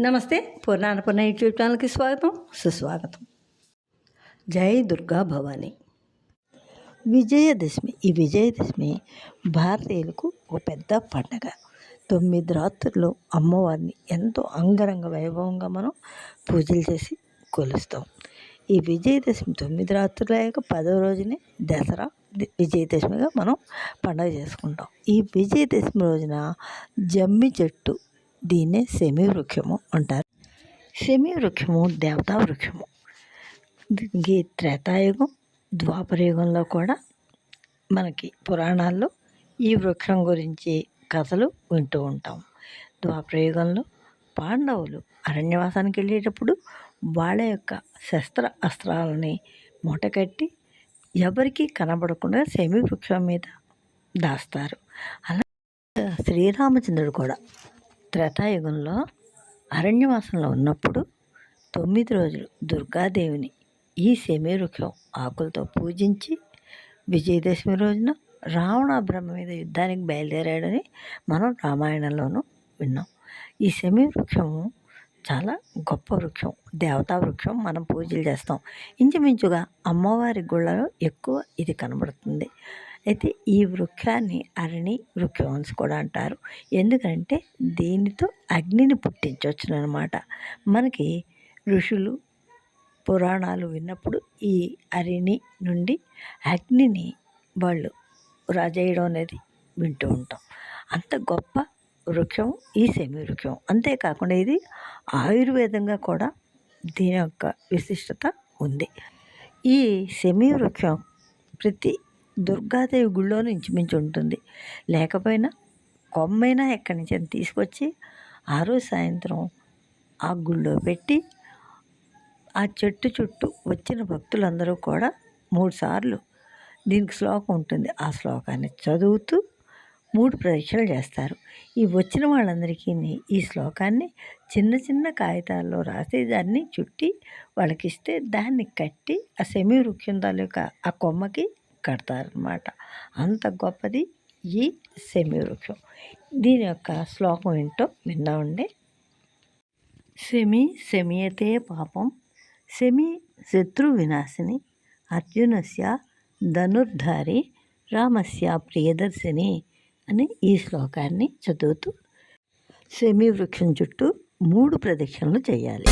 నమస్తే పూర్ణాన్నపూర్ణ యూట్యూబ్ ఛానల్కి స్వాగతం సుస్వాగతం. జై దుర్గా భవాని. విజయదశమి ఈ విజయదశమి భారతీయులకు ఒక పెద్ద పండగ. తొమ్మిది రాత్రులు అమ్మవారిని ఎంతో అంగరంగ వైభవంగా మనం పూజలు చేసి కొలుస్తాం. ఈ విజయదశమి తొమ్మిది రాత్రులు అయ్యాక పదో రోజునే దసరా విజయదశమిగా మనం పండగ చేసుకుంటాం. ఈ విజయదశమి రోజున జమ్మి చెట్టు దీన్నే సెమి వృక్షము అంటారు. సెమి వృక్షము దేవతా వృక్షము. దీనికి త్రేతాయుగం ద్వాపరయుగంలో కూడా మనకి పురాణాల్లో ఈ వృక్షం గురించి కథలు వింటూ ఉంటాం. ద్వాపరయుగంలో పాండవులు అరణ్యవాసానికి వెళ్ళేటప్పుడు వాళ్ళ యొక్క శస్త్ర అస్త్రాలని మూటకట్టి ఎవరికీ కనబడకుండా సెమి వృక్షం మీద దాస్తారు. అలా శ్రీరామచంద్రుడు కూడా త్రేతాయుగంలో అరణ్యవాసంలో ఉన్నప్పుడు తొమ్మిది రోజులు దుర్గాదేవిని ఈ వృక్షం ఆకులతో పూజించి విజయదశమి రోజున రావణ బ్రహ్మ మీద యుద్ధానికి బయలుదేరాడని మనం రామాయణంలోనూ విన్నాం. ఈ శమి చాలా గొప్ప వృక్షం దేవతా వృక్షం. మనం పూజలు చేస్తాం. ఇంచుమించుగా అమ్మవారి గుళ్ళలో ఎక్కువ ఇది కనబడుతుంది. అయితే ఈ వృక్షాన్ని అరణి వృక్షవంశ కూడా అంటారు. ఎందుకంటే దీనితో అగ్నిని పుట్టించవచ్చు అనమాట మనకి ఋషులు పురాణాలు విన్నప్పుడు ఈ అరిణి నుండి అగ్నిని వాళ్ళు రాజేయడం అనేది వింటూ ఉంటాం. అంత గొప్ప వృక్షం ఈ సెమి వృక్షం. అంతేకాకుండా ఇది ఆయుర్వేదంగా కూడా దీని యొక్క విశిష్టత ఉంది. ఈ సెమి వృక్షం ప్రతి దుర్గాదేవి గుళ్ళోనూ ఇంచుమించు ఉంటుంది. లేకపోయినా కొమ్మైనా ఎక్కడి నుంచి తీసుకొచ్చి ఆ రోజు సాయంత్రం ఆ గుళ్ళో పెట్టి ఆ చెట్టు చుట్టూ వచ్చిన భక్తులందరూ కూడా మూడు సార్లు దీనికి శ్లోకం ఉంటుంది. ఆ శ్లోకాన్ని చదువుతూ మూడు ప్రదక్షిణలు చేస్తారు. ఈ వచ్చిన వాళ్ళందరికీ ఈ శ్లోకాన్ని చిన్న చిన్న కాగితాల్లో రాసి దాన్ని చుట్టి వాళ్ళకి ఇస్తే దాన్ని కట్టి ఆ సెమీ వృక్షం తాలూకా ఆ కొమ్మకి కడతారనమాట. అంత గొప్పది ఈ సెమీ వృక్షం దీని యొక్క శ్లోకం ఏంటో విన్నామండి సెమి సెమియతే పాపం సెమి శత్రు వినాశిని అర్జునస్య ధనుర్ధారి రామస్య ప్రియదర్శిని అని ఈ శ్లోకాన్ని చదువుతూ శమి వృక్షం చుట్టూ మూడు ప్రదక్షిణలు చేయాలి.